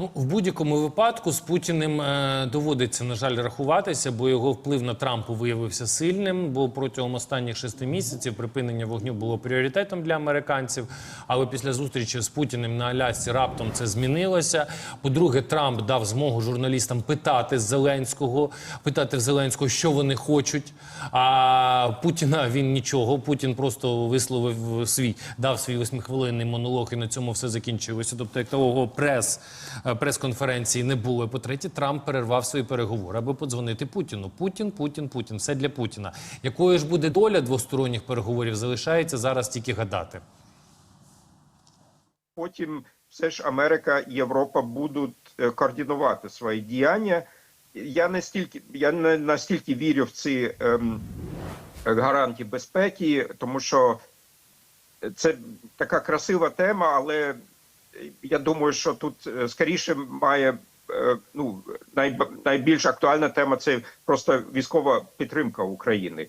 Ну, в будь-якому випадку з Путіним е, доводиться, на жаль, рахуватися, бо його вплив на Трампа виявився сильним. Бо протягом останніх шести місяців припинення вогню було пріоритетом для американців. Але після зустрічі з Путіним на Алясці раптом це змінилося. По-друге, Трамп дав змогу журналістам питати Зеленського, питати Зеленського, що вони хочуть. А Путіна він нічого. Путін просто висловив свій, дав свій восьмихвилинний монолог, і на цьому все закінчилося. Тобто, як того прес е, прес-конференції не було. По-третє, Трамп перервав свої переговори, аби подзвонити Путіну. Путін, Путін, Путін. Все для Путіна. Якою ж буде доля двосторонніх переговорів, залишається зараз тільки гадати. потім все ж Америка і Європа будуть е, координувати свої діяння. Я не стільки я не настільки вірю в ці ем, гарантії безпеки, тому що це така красива тема, але я думаю, що тут е, скоріше має е, ну найб- найбільш актуальна тема це просто військова підтримка України.